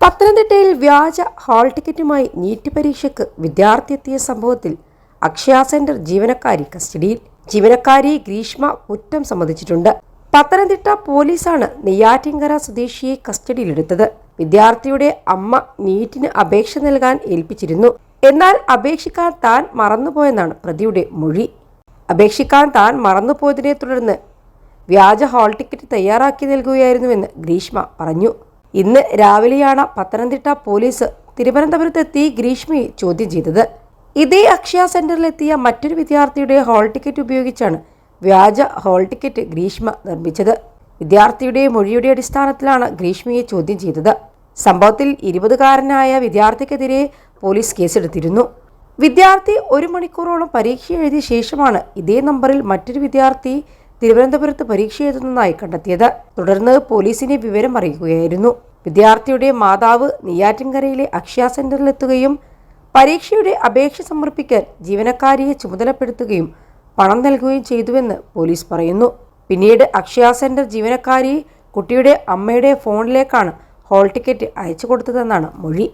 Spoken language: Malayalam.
പത്തനംതിട്ടയിൽ വ്യാജ ഹാൾ ടിക്കറ്റുമായി നീറ്റ് പരീക്ഷയ്ക്ക് വിദ്യാർത്ഥി എത്തിയ സംഭവത്തിൽ അക്ഷയ സെന്റർ ജീവനക്കാരി കസ്റ്റഡിയിൽ. ജീവനക്കാരി ഗ്രീഷ്മ കുറ്റം സമ്മതിച്ചിട്ടുണ്ട്. പത്തനംതിട്ട പോലീസാണ് നെയ്യാറ്റിങ്കര സ്വദേശിയെ കസ്റ്റഡിയിലെടുത്തത്. വിദ്യാർത്ഥിയുടെ അമ്മ നീറ്റിന് അപേക്ഷ നൽകാൻ ഏൽപ്പിച്ചിരുന്നു. എന്നാൽ അപേക്ഷിക്കാൻ താൻ മറന്നുപോയെന്നാണ് പ്രതിയുടെ മൊഴി. അപേക്ഷിക്കാൻ താൻ മറന്നുപോയതിനെ തുടർന്ന് വ്യാജ ഹാൾ ടിക്കറ്റ് തയ്യാറാക്കി നൽകുകയായിരുന്നുവെന്ന് ഗ്രീഷ്മ പറഞ്ഞു. ഇന്ന് രാവിലെയാണ് പത്തനംതിട്ട പോലീസ് തിരുവനന്തപുരത്തെത്തി ഗ്രീഷ്മി ചോദ്യം ചെയ്തത്. ഇതേ അക്ഷയ സെന്ററിലെത്തിയ മറ്റൊരു വിദ്യാർത്ഥിയുടെ ഹാൾ ടിക്കറ്റ് ഉപയോഗിച്ചാണ് വ്യാജ ഹാൾ ടിക്കറ്റ് ഗ്രീഷ്മ നിർമ്മിച്ചത്. വിദ്യാർത്ഥിയുടെ മൊഴിയുടെ അടിസ്ഥാനത്തിലാണ് ഗ്രീഷ്മയെ ചോദ്യം ചെയ്തത്. സംഭവത്തിൽ ഇരുപതുകാരനായ വിദ്യാർത്ഥിക്കെതിരെ പോലീസ് കേസെടുത്തിരുന്നു. വിദ്യാർത്ഥി ഒരു മണിക്കൂറോളം പരീക്ഷ എഴുതിയ ശേഷമാണ് ഇതേ നമ്പറിൽ മറ്റൊരു വിദ്യാർത്ഥി തിരുവനന്തപുരത്ത് പരീക്ഷ എഴുതുന്നതായി കണ്ടെത്തിയത്. തുടർന്ന് പോലീസിനെ വിവരം അറിയിക്കുകയായിരുന്നു വിദ്യാർത്ഥിയുടെ മാതാവ് നെയ്യാറ്റിൻകരയിലെ അക്ഷയ സെന്ററിലെത്തുകയും പരീക്ഷയുടെ അപേക്ഷ സമർപ്പിക്കാൻ ജീവനക്കാരിയെ ചുമതലപ്പെടുത്തുകയും പണം നൽകുകയും ചെയ്തുവെന്ന് പോലീസ് പറയുന്നു. പിന്നീട് അക്ഷയ സെന്റർ ജീവനക്കാരി കുട്ടിയുടെ അമ്മയുടെ ഫോണിലേക്കാണ് ഹോൾ ടിക്കറ്റ് അയച്ചു കൊടുത്തതെന്നാണ് മൊഴി.